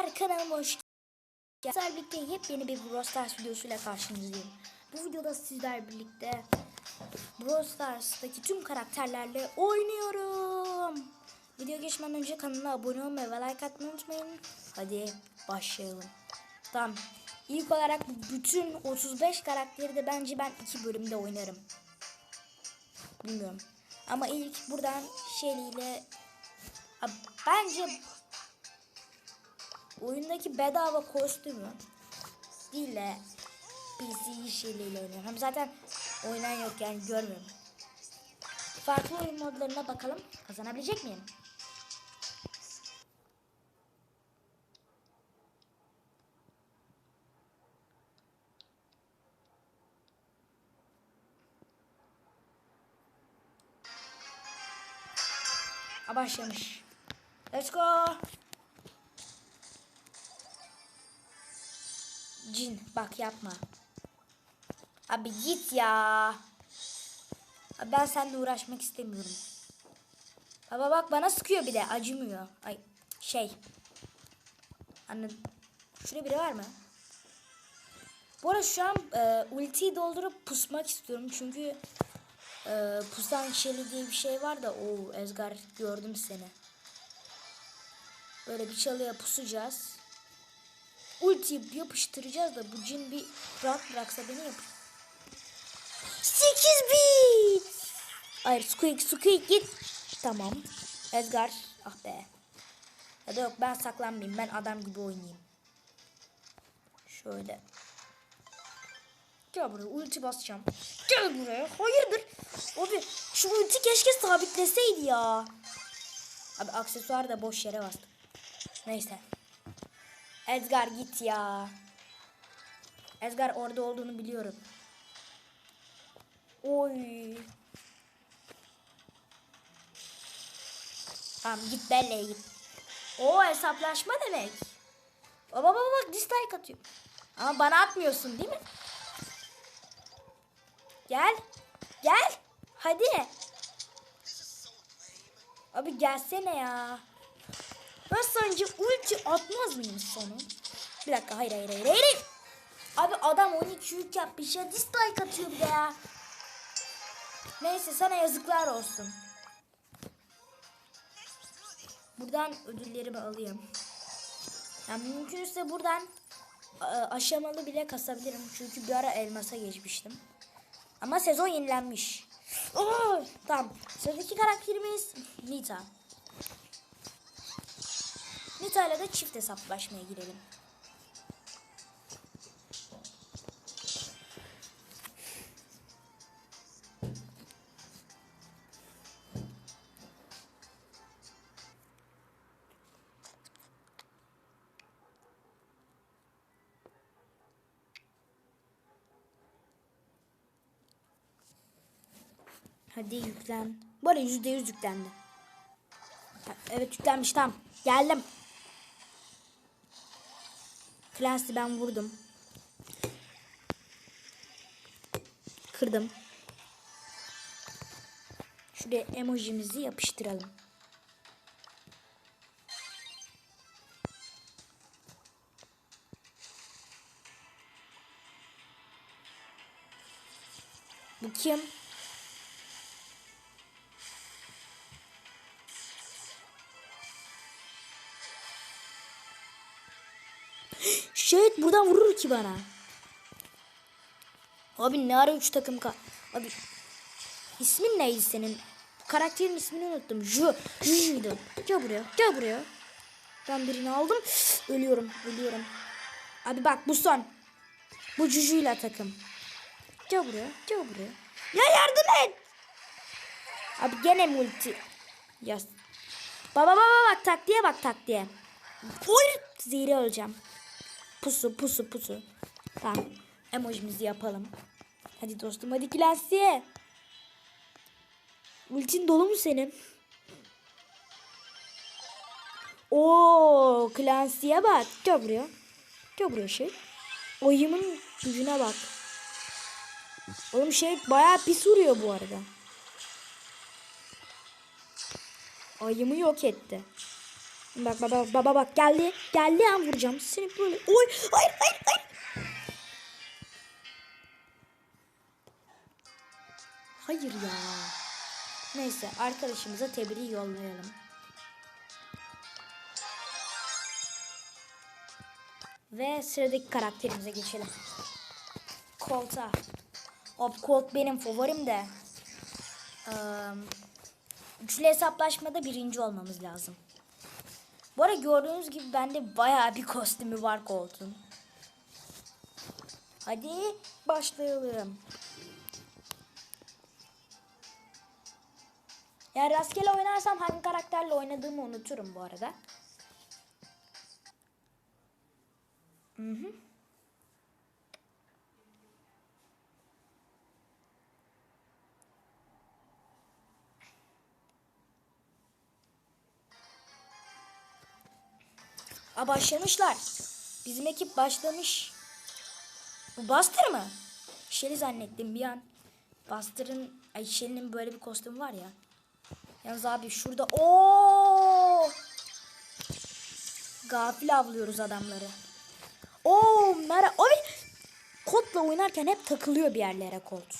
Arkadaşlar kanalıma hoş geldiniz. Sizlerle birlikte yepyeni bir Brawl Stars videosuyla karşınızdayım. Bu videoda sizler birlikte Brawl Stars'taki tüm karakterlerle oynuyorum. Video geçmeden önce kanala abone olmayı ve like atmayı unutmayın. Hadi başlayalım. Tamam. İlk olarak bütün 35 karakteri de bence ben iki bölümde oynarım. Bilmiyorum. Ama ilk buradan Shelly ile bence oyundaki bedava kostümü de PC şeyleriyle oynuyorum. Zaten oynayan yok yani görmüyorum. Farklı oyun modlarına bakalım. Kazanabilecek miyim? Başlamış. Let's go. Cin bak yapma. Abi git ya. Abi ben seninle uğraşmak istemiyorum. Baba bak bana sıkıyor bir de acımıyor. Ay şey. Anladım. Şurada biri var mı? Bu arada şu an e, ultiyi doldurup pusmak istiyorum. Çünkü e, pusan şeli diye bir şey var da. Oo Ezgar gördüm seni. Böyle bir çalıya pusacağız. Ultiyi yapıştıracağız da bu cin bir rahat bıraksa beni yapış. 8 bit. Hayır Squeak Squeak git. Tamam. Edgar. Ah be. Ya da yok ben saklanmayayım. Ben adam gibi oynayayım. Şöyle. Gel buraya ulti basacağım. Gel buraya. Hayırdır? Abi şu ulti keşke sabitleseydi ya. Abi aksesuar da boş yere bastım. Neyse. Edgar git ya. Edgar orada olduğunu biliyorum. Oy. Tamam git Belle'ye git. O hesaplaşma demek. Baba baba bak dislike atıyor. Ama bana atmıyorsun değil mi? Gel. Gel. Hadi. Abi gelsene ya. Ben sence ulti atmaz mıyım sonu? Bir dakika hayır hayır hayır hayır. Abi adam 12 yük yapmış ya dislike atıyor bir ya. Neyse sana yazıklar olsun. Buradan ödüllerimi alayım. Yani mümkünse buradan e, aşamalı bile kasabilirim. Çünkü bir ara elmasa geçmiştim. Ama sezon yenilenmiş. Oo, tamam. Sıradaki karakterimiz Nita. Nita ile çift hesaplaşmaya girelim. Hadi yüklen. Bu arada yüzde yüz yüklendi. Ha, Evet yüklenmiş tamam. Geldim. Clancy ben vurdum. Kırdım. Şuraya emojimizi yapıştıralım. Bu kim? Şehit buradan vurur ki bana. Abi ne ara 3 takım ka... Abi ismin neydi senin? Karakterin ismini unuttum. Ju. Juju'ydu. Gel buraya. Gel buraya. Ben birini aldım. Ölüyorum. Ölüyorum. Abi bak bu son. Bu Juju'yla takım. Gel buraya. Gel buraya. Ya yardım et. Abi gene multi. Yaz. Baba baba bak taktiğe bak taktiğe. Oy! Zehri öleceğim. Pusu pusu pusu. Tamam. Emojimizi yapalım. Hadi dostum hadi klasiye. Ultin dolu mu senin? Oo, Clancy'ye bak. Gel buraya şey. Oyumun gücüne bak. Oğlum şey bayağı pis vuruyor bu arada. Ayımı yok etti. Bak bak bak bak bak geldi. Geldi an vuracağım. Seni böyle. Oy hayır hayır hayır. Hayır ya. Neyse arkadaşımıza tebriği yollayalım. Ve sıradaki karakterimize geçelim. Colt'a. Hop Colt benim favorim de. Eee, üçlü hesaplaşmada birinci olmamız lazım. Bu arada gördüğünüz gibi bende bayağı bir kostümü var Colt'un. Hadi başlayalım. Yani rastgele oynarsam hangi karakterle oynadığımı unuturum bu arada. Hı. Aa başlamışlar. Bizim ekip başlamış. Bu Buster mı? Shelly zannettim bir an. Buster'ın, ay Shelly'nin böyle bir kostümü var ya. Yalnız abi şurada o Gafil avlıyoruz adamları. Oo mera Oy! Kodla oynarken hep takılıyor bir yerlere kod.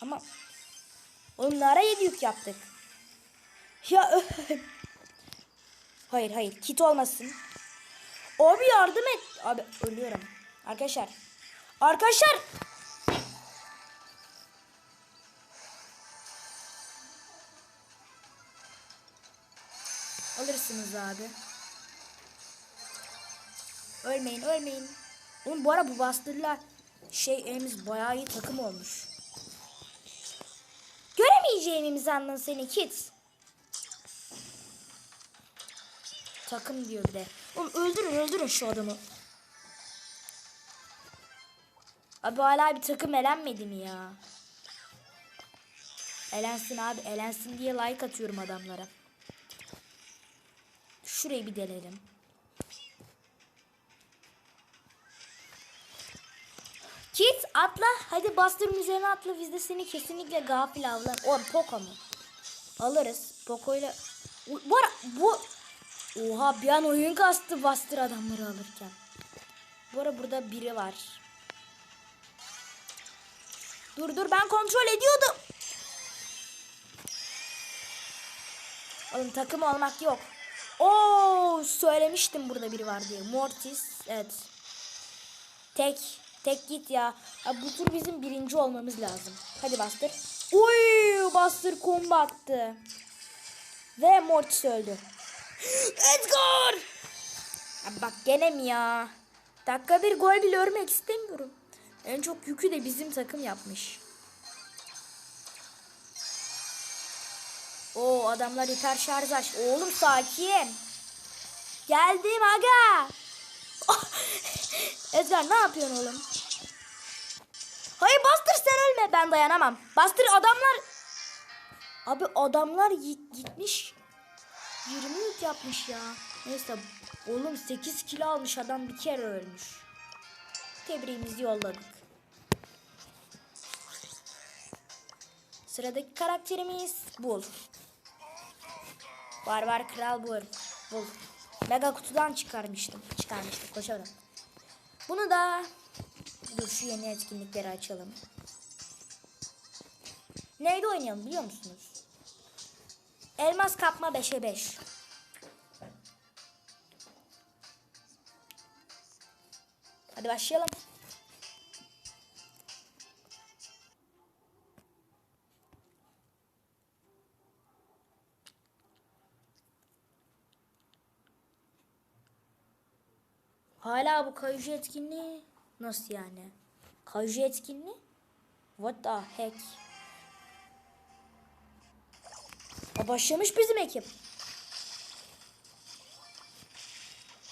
Ama onlara yedi yük yaptık. Ya Hayır hayır kit olmasın. Abi yardım et. Abi ölüyorum. Arkadaşlar. Arkadaşlar. Alırsınız abi. Ölmeyin ölmeyin. Oğlum bu ara bu bastırlar şey elimiz bayağı iyi takım olmuş. Göremeyeceğimi sandın seni kids. Takım diyor bir de. Oğlum öldürün öldürün şu adamı. Abi hala bir takım elenmedi mi ya? Elensin abi elensin diye like atıyorum adamlara. Şurayı bir delelim. Kit atla. Hadi bastırın üzerine atla. Biz de seni kesinlikle gafil avlar. O Poco mu? Alırız. Poco ile... Bu, bu... Oha bir an oyun kastı bastır adamları alırken. Bu ara burada biri var. Dur dur ben kontrol ediyordum. Oğlum takım olmak yok. Oo söylemiştim burada biri var diye. Mortis evet. Tek tek git ya. ya. Bu tur bizim birinci olmamız lazım. Hadi bastır. Uy bastır kombo attı. Ve Mortis öldü. Edgar! Abi bak gene mi ya? Dakika bir gol bile örmek istemiyorum. En çok yükü de bizim takım yapmış. O adamlar hiper şarj. Oğlum sakin. Geldim aga. Edgar ne yapıyorsun oğlum? Hayır bastır sen ölme. Ben dayanamam. Bastır adamlar. Abi adamlar gitmiş. 20 yük yapmış ya. Neyse oğlum 8 kilo almış adam bir kere ölmüş. Tebriğimizi yolladık. Sıradaki karakterimiz Bull. Barbar Kral Bull. Bull. Mega kutudan çıkarmıştım. Çıkarmıştık. Koşalım. Bunu da dur şu yeni etkinlikleri açalım. Neyde oynayalım biliyor musunuz? Elmas kapma 5'e 5. Hadi başlayalım. Hala bu kayıcı etkinliği nasıl yani? Kayıcı etkinliği? What the heck? O başlamış bizim ekip.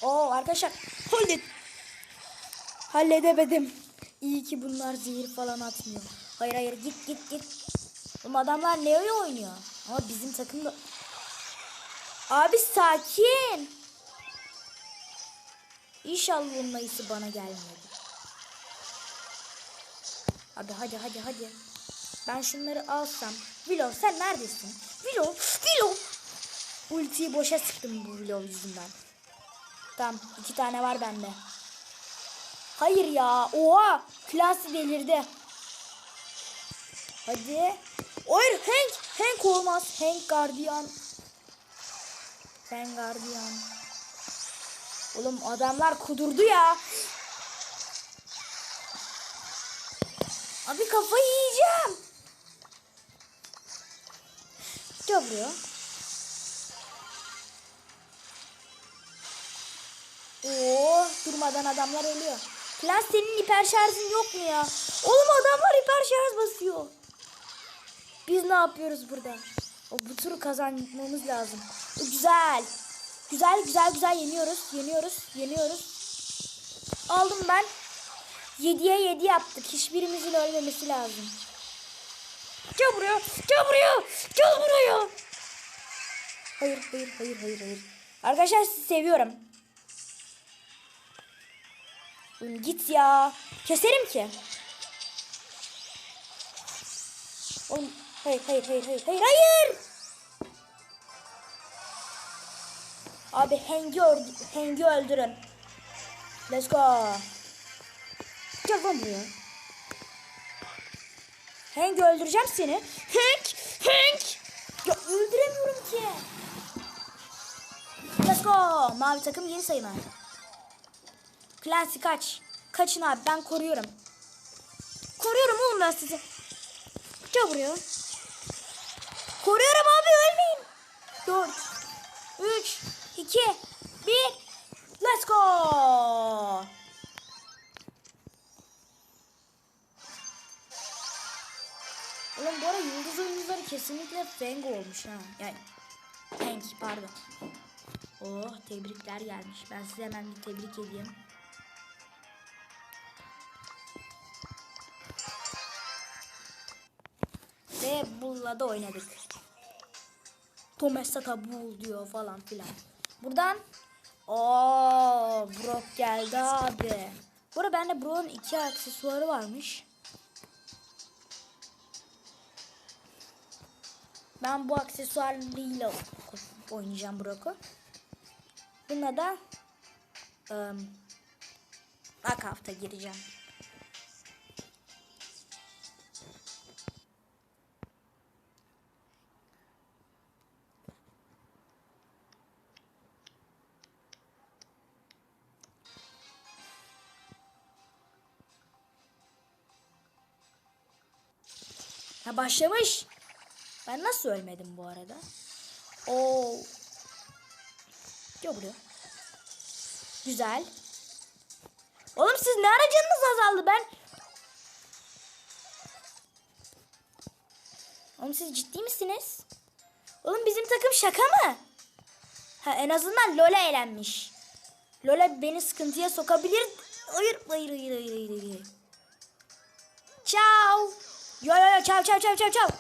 Oo arkadaşlar hallet. Halledemedim. İyi ki bunlar zehir falan atmıyor. Hayır hayır git git git. Oğlum adamlar ne oynuyor? Ama bizim takımda... Abi sakin. İnşallah onun ayısı bana gelmedi. Abi hadi hadi hadi. Ben şunları alsam. Willow sen neredesin? Willow, Willow. ultiyi boşa sıktım bu vlog yüzünden. Tamam iki tane var bende. Hayır ya. Oha. Klasi delirdi. Hadi. Hayır Hank. Hank olmaz. Hank gardiyan. Sen gardiyan. Oğlum adamlar kudurdu ya. Abi kafayı yiyeceğim. Buraya. Oo, durmadan adamlar ölüyor. Klas senin hiper şarjın yok mu ya? Oğlum adamlar hiper şarj basıyor. Biz ne yapıyoruz burada? O bu turu kazanmamız lazım. Güzel. Güzel güzel güzel yeniyoruz. Yeniyoruz. Yeniyoruz. Aldım ben. 7'ye 7 yaptık. Hiçbirimizin ölmemesi lazım. Gel buraya. Gel buraya. Gel buraya. Hayır hayır hayır hayır hayır. Arkadaşlar sizi seviyorum. Git ya. Keserim ki. Oğlum hayır hayır hayır hayır hayır hayır. Abi Heng'i Heng'i öldürün. Let's go. Gel lan buraya. Hank öldüreceğim seni. Hank! Hank! Ya öldüremiyorum ki. Let's go. Mavi takım yeni sayıma. Clancy kaç. Kaçın abi ben koruyorum. Koruyorum oğlum ben sizi. Gel buraya. Koruyorum kesinlikle Fang olmuş ha. Yani Hank pardon. Oh tebrikler gelmiş. Ben size hemen bir tebrik edeyim. Ve Bull'la da oynadık. Thomas Sata Bull diyor falan filan. Buradan Oo, Brock geldi abi. Bu arada bende Brock'un iki aksesuarı varmış. Ben bu aksesuarıyla oynayacağım Brock'u. Buna da um, hafta gireceğim. Ha başlamış. Ben nasıl ölmedim bu arada? Oo. Gel buraya. Güzel. Oğlum siz ne ara canınız azaldı ben? Oğlum siz ciddi misiniz? Oğlum bizim takım şaka mı? Ha en azından Lola eğlenmiş. Lola beni sıkıntıya sokabilir. Hayır hayır hayır hayır. hayır. Ciao. Yo yo yo ciao ciao ciao ciao ciao.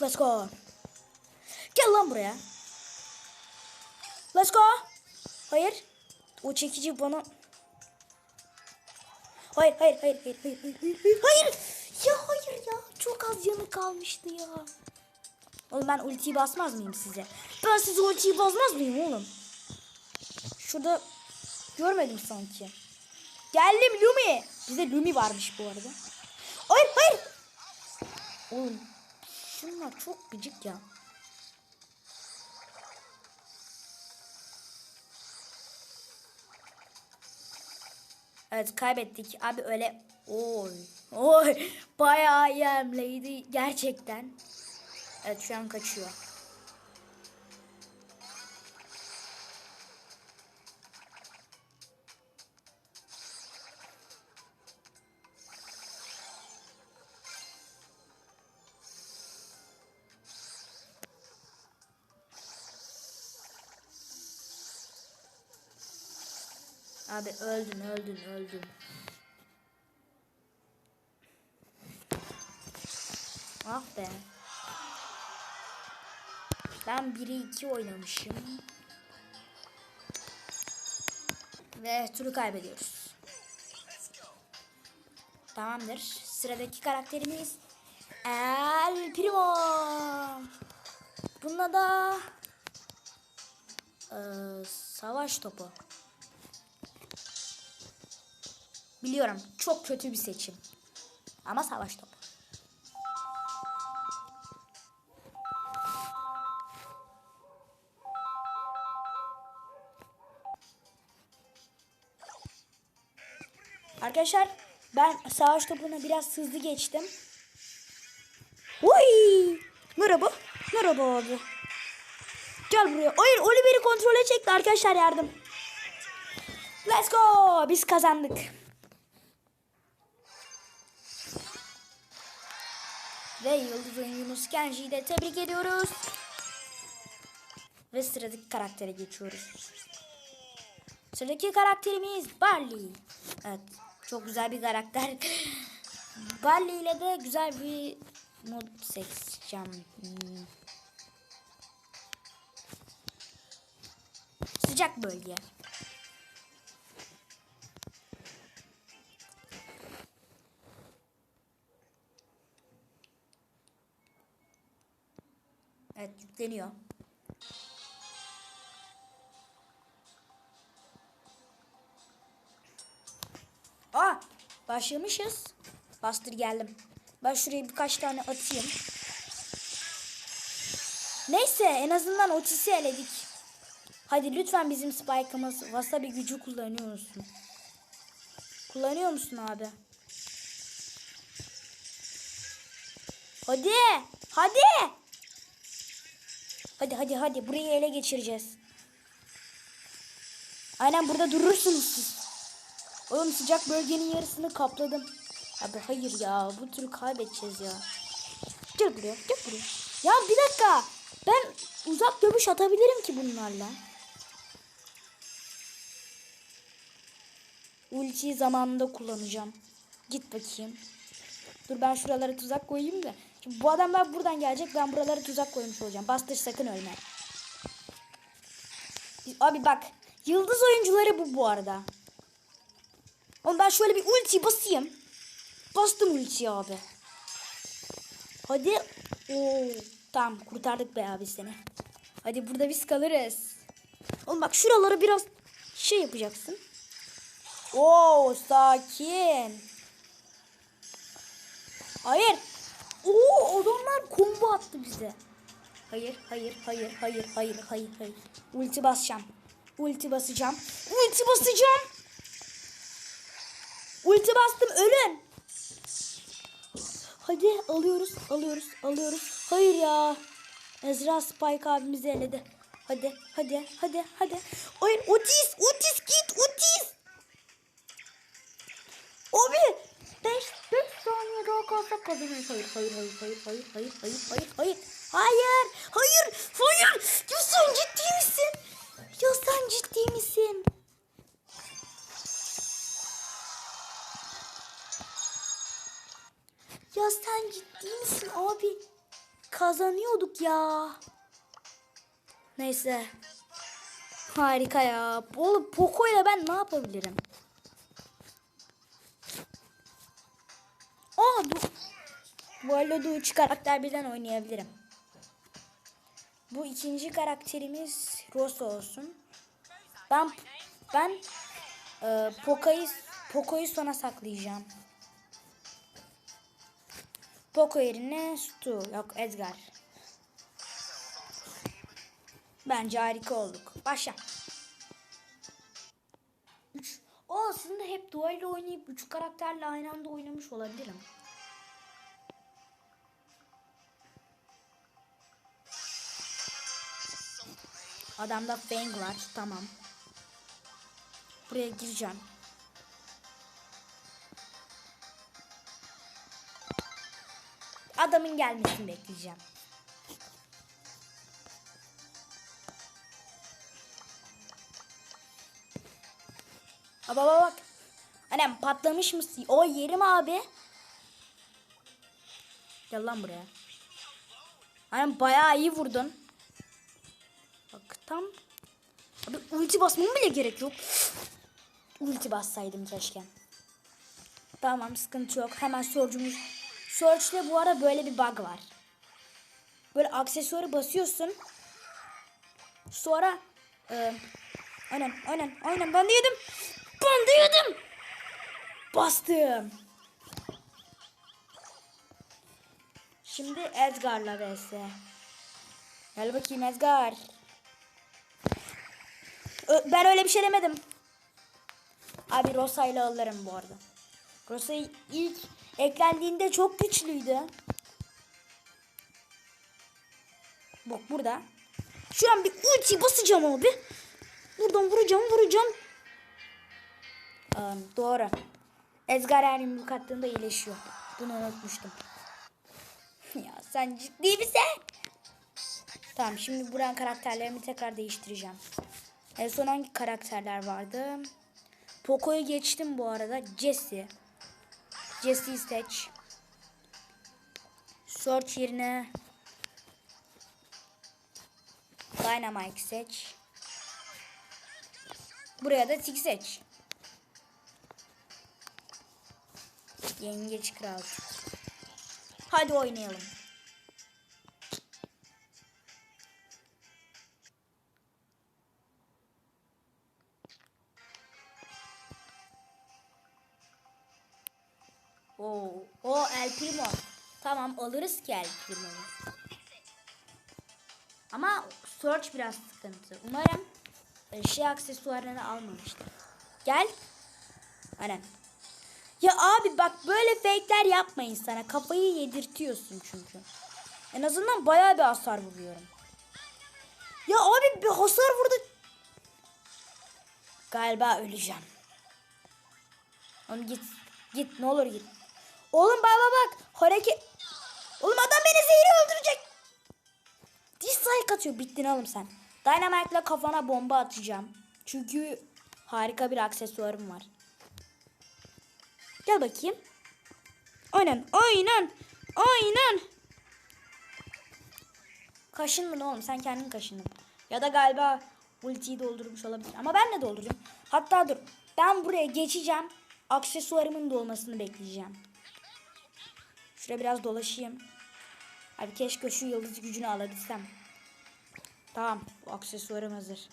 Let's go. Gel lan buraya. Let's go. Hayır. O çekici bana... Hayır hayır hayır hayır hayır hayır hayır hayır hayır. Ya hayır ya çok az yanı kalmıştı ya. Oğlum ben ultiyi basmaz mıyım size? Ben size ultiyi basmaz mıyım oğlum? Şurada görmedim sanki. Geldim Lumi. Bizde Lumi varmış bu arada. Hayır hayır. Oğlum şunlar çok gıcık ya. Evet kaybettik. Abi öyle oy oy bayağı iyi hamleydi gerçekten. Evet şu an kaçıyor. Abi öldün öldün öldün. Ah be. Ben 1'i 2 oynamışım. Ve turu kaybediyoruz. Tamamdır. Sıradaki karakterimiz El Primo. Bununla da Ee, savaş topu. Biliyorum çok kötü bir seçim. Ama savaş topu. Arkadaşlar ben savaş topuna biraz hızlı geçtim. Uy! Merhaba. Merhaba abi. Gel buraya. Hayır Oliver'i kontrole çekti arkadaşlar yardım. Let's go. Biz kazandık. Ve Yıldız Oyun Yunus Genji'yi de tebrik ediyoruz. Ve sıradaki karaktere geçiyoruz. Sıradaki karakterimiz Barley. Evet. Çok güzel bir karakter. Barley ile de güzel bir mod seçeceğim. Hmm. Sıcak bölge. Evet yükleniyor. Aa başlamışız. Bastır geldim. Ben şuraya birkaç tane atayım. Neyse en azından Otis'i eledik. Hadi lütfen bizim Spike'ımız Wasabi gücü kullanıyor musun? Kullanıyor musun abi? Hadi. Hadi. Hadi hadi hadi burayı ele geçireceğiz. Aynen burada durursunuz siz. Oğlum sıcak bölgenin yarısını kapladım. Abi hayır ya bu tür kaybedeceğiz ya. Gel buraya gel buraya. Ya bir dakika. Ben uzak dövüş atabilirim ki bunlarla. Ultiyi zamanında kullanacağım. Git bakayım. Dur ben şuralara tuzak koyayım da. Şimdi bu adamlar buradan gelecek. Ben buralara tuzak koymuş olacağım. Bastır sakın ölme. Abi bak. Yıldız oyuncuları bu bu arada. Oğlum ben şöyle bir ulti basayım. Bastım ultiyi abi. Hadi. Oo, tamam kurtardık be abi seni. Hadi burada biz kalırız. Oğlum bak şuraları biraz şey yapacaksın. Oo sakin. Hayır. Oo adamlar combo attı bize. Hayır, hayır, hayır, hayır, hayır, hayır, hayır. Ulti basacağım. Ulti basacağım. Ulti basacağım. Ulti bastım ölün. Hadi alıyoruz, alıyoruz, alıyoruz. Hayır ya. Ezra Spike abimizi eledi. Hadi, hadi, hadi, hadi. Hayır, Otis, Otis git, Otis. Abi 5 5 saniye daha kalsak kazanırız. Hayır hayır hayır hayır hayır hayır hayır hayır hayır. Hayır hayır hayır. Ya sen ciddi misin? Ya sen ciddi misin? Ya sen ciddi misin abi? Kazanıyorduk ya. Neyse. Harika ya. Oğlum Poco ile ben ne yapabilirim? Aa dur. Bu arada üç karakter birden oynayabilirim. Bu ikinci karakterimiz Rose olsun. Ben ben e, Poco'yu Poco'yu sona saklayacağım. Poco yerine Stu yok Edgar. Bence harika olduk. Başla. O aslında hep duayla oynayıp üç karakterle aynı anda oynamış olabilirim. Adamda Fang var. Tamam. Buraya gireceğim. Adamın gelmesini bekleyeceğim. Baba bak. Annem patlamış mısın? O yerim abi. Gel lan buraya. Annem bayağı iyi vurdun. Bak tam. Abi ulti basmam bile gerek yok. Ulti bassaydım keşke. Tamam sıkıntı yok. Hemen Surge'umuz. Surge'de bu ara böyle bir bug var. Böyle aksesuarı basıyorsun. Sonra Ee, aynen aynen aynen ben de yedim. De yedim. Bastım. Şimdi Edgar'la vs. Gel bakayım Edgar. Ben öyle bir şey demedim. Abi Rosa'yla alırım bu arada. Rosa ilk eklendiğinde çok güçlüydü. Bak burada. Şu an bir ulti basacağım abi. Buradan vuracağım vuracağım. Aa, doğru. Ezgar her yumruk attığında iyileşiyor. Bunu unutmuştum. ya sen ciddi misin? Tamam şimdi buranın karakterlerimi tekrar değiştireceğim. En son hangi karakterler vardı? Poco'yu geçtim bu arada. Jesse. Jesse'yi seç. Search yerine Dynamite seç. Buraya da Tick seç. Yengeç kral. Hadi oynayalım. Oo, o El Primo. Tamam alırız ki El Primo'yu. Ama search biraz sıkıntı. Umarım e, şey aksesuarını almamıştır. Gel. Aynen. Ya abi bak böyle fake'ler yapmayın sana. Kafayı yedirtiyorsun çünkü. En azından bayağı bir hasar vuruyorum. Ya abi bir hasar vurdu. Galiba öleceğim. Oğlum git. Git ne olur git. Oğlum baba bak. Hareket. Oğlum adam beni zehri öldürecek. Dislike atıyor. Bittin oğlum sen. Dynamite'la kafana bomba atacağım. Çünkü harika bir aksesuarım var. Gel bakayım. Aynen. Aynen. Aynen. Kaşındın oğlum. Sen kendin kaşındın. Ya da galiba ultiyi doldurmuş olabilir. Ama ben de dolduracağım. Hatta dur. Ben buraya geçeceğim. Aksesuarımın dolmasını bekleyeceğim. Şuraya biraz dolaşayım. Abi keşke şu yıldız gücünü alabilsem. Tamam. Bu aksesuarım hazır.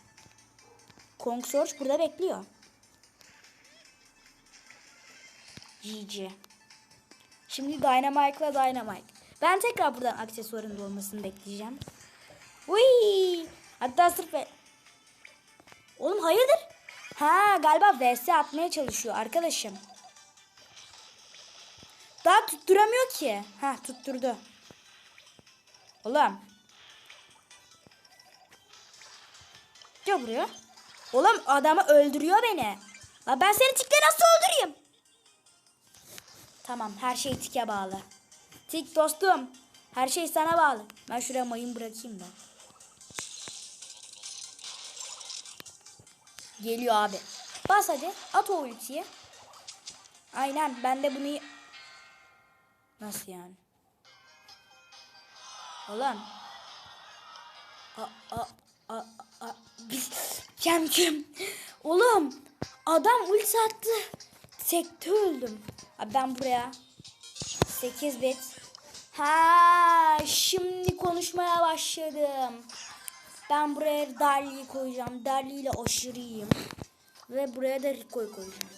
Kong Surge burada bekliyor. GG. Şimdi Dynamite'la Dynamite. Ben tekrar buradan aksesuarın dolmasını bekleyeceğim. Uy! Hatta sırf... Oğlum hayırdır? Ha galiba VS atmaya çalışıyor arkadaşım. Daha tutturamıyor ki. Ha tutturdu. Oğlum. Gel buraya. Oğlum adamı öldürüyor beni. La ben seni tikle nasıl öldüreyim? Tamam her şey tike bağlı. Tik dostum. Her şey sana bağlı. Ben şuraya mayın bırakayım da. Geliyor abi. Bas hadi. At o ultiyi. Aynen ben de bunu... Nasıl yani? Ulan. A, a, a, a, biz kem kem. Oğlum adam ulti attı. Sekte öldüm. Abi ben buraya 8 bit. Ha şimdi konuşmaya başladım. Ben buraya Darli'yi koyacağım. Darli ile aşırıyım. Ve buraya da Rico'yu koyacağım.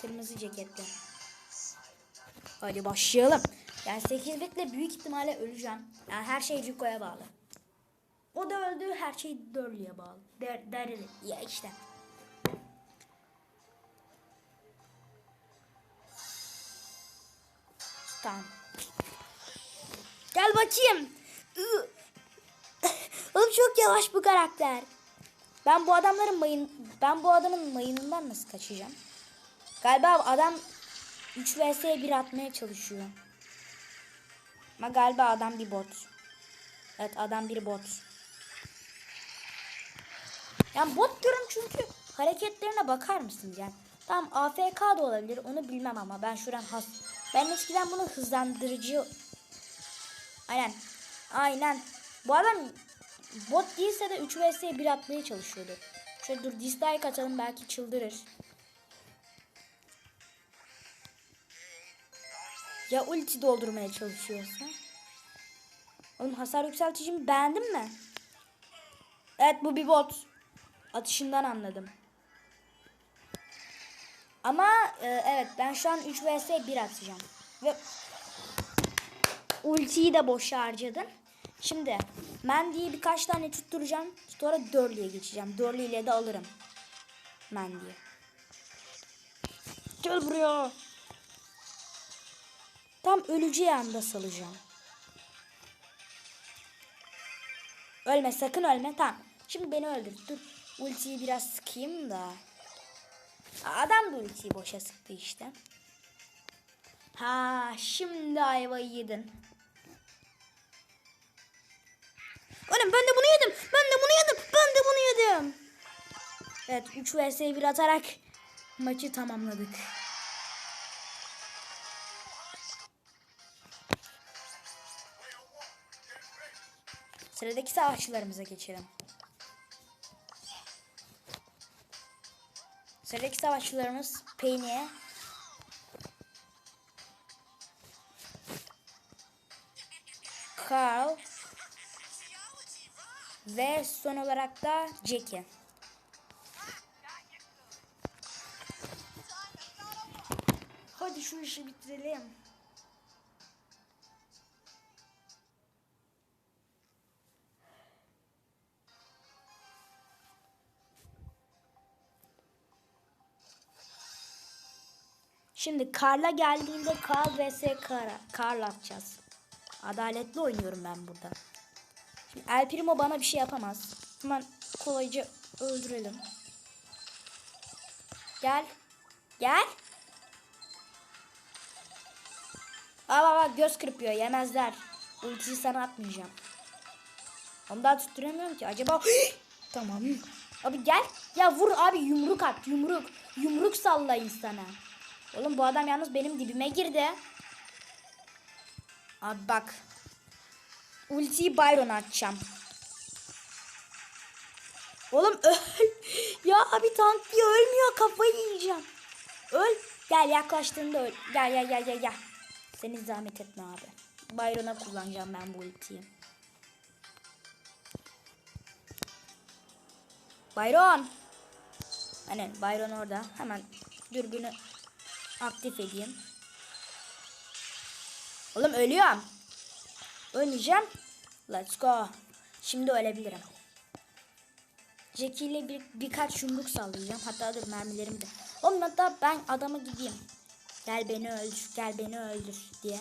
Kırmızı ceketli. Hadi başlayalım. Yani 8 bitle büyük ihtimalle öleceğim. Yani her şey Rico'ya bağlı. O da öldü. Her şey Darli'ye bağlı. Der, Darli. Ya işte. Tamam. Gel bakayım. Oğlum çok yavaş bu karakter. Ben bu adamların mayın ben bu adamın mayınından nasıl kaçacağım? Galiba adam 3 vs 1 atmaya çalışıyor. Ama galiba adam bir bot. Evet adam bir bot. Yani bot diyorum çünkü hareketlerine bakar mısınız yani? Tamam AFK da olabilir onu bilmem ama ben şuran has. Ben eskiden bunu hızlandırıcı Aynen. Aynen. Bu adam bot değilse de 3 vs 1 atmaya çalışıyordu. Şöyle dur dislike atalım belki çıldırır. Ya ulti doldurmaya çalışıyorsa? Oğlum hasar yükselticimi beğendin mi? Evet bu bir bot. Atışından anladım. Ama e, evet ben şu an 3 vs 1 atacağım. Ve ultiyi de boşa harcadım. Şimdi Mendy'yi birkaç tane tutturacağım. Sonra Dörlü'ye geçeceğim. Dörlü ile de alırım. Mendy'yi. Gel buraya. Tam öleceği anda salacağım. Ölme sakın ölme. Tamam. Şimdi beni öldür. Dur. Ultiyi biraz sıkayım da. Adam da ultiyi boşa sıktı işte. Ha şimdi ayvayı yedin. Oğlum ben de bunu yedim. Ben de bunu yedim. Ben de bunu yedim. Evet 3 vs 1 atarak maçı tamamladık. Sıradaki savaşçılarımıza geçelim. Sıradaki savaşçılarımız Penny, Carl ve son olarak da Jackie. Hadi şu işi bitirelim. Şimdi Karla geldiğinde Karl vs Kara. Karl atacağız. Adaletli oynuyorum ben burada. Şimdi El Primo bana bir şey yapamaz. Hemen kolayca öldürelim. Gel. Gel. Aa bak bak göz kırpıyor yemezler. Ultiyi sana atmayacağım. Onu daha tutturamıyorum ki. Acaba tamam. Abi gel. Ya vur abi yumruk at yumruk. Yumruk salla insana. Oğlum bu adam yalnız benim dibime girdi. Abi bak. Ultiyi Byron atacağım. Oğlum öl. Ya abi tank diye ölmüyor kafayı yiyeceğim. Öl. Gel yaklaştığında öl. Gel gel gel gel gel. Seni zahmet etme abi. Byron'a kullanacağım ben bu ultiyi. Byron. Hani Byron orada. Hemen dürbünü aktif edeyim. Oğlum ölüyorum. Ölmeyeceğim. Let's go. Şimdi ölebilirim. Jackie ile bir, birkaç yumruk sallayacağım. Hatta dur mermilerim de. Oğlum hatta ben adama gideyim. Gel beni öldür, gel beni öldür diye.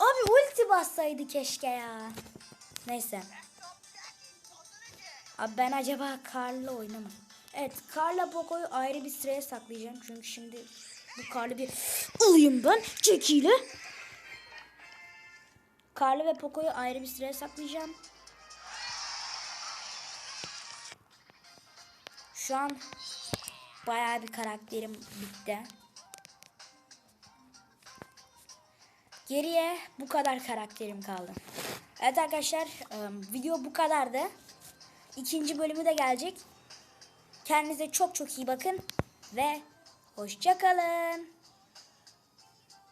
Abi ulti bassaydı keşke ya. Neyse. Abi ben acaba Karl'la oynamam. Evet Karl'la Poco'yu ayrı bir sıraya saklayacağım. Çünkü şimdi bu Karl'ı bir alayım ben ile. Karlı ve Poco'yu ayrı bir sıraya saklayacağım. Şu an bayağı bir karakterim bitti. Geriye bu kadar karakterim kaldı. Evet arkadaşlar ıı, video bu kadardı. İkinci bölümü de gelecek. Kendinize çok çok iyi bakın ve hoşçakalın.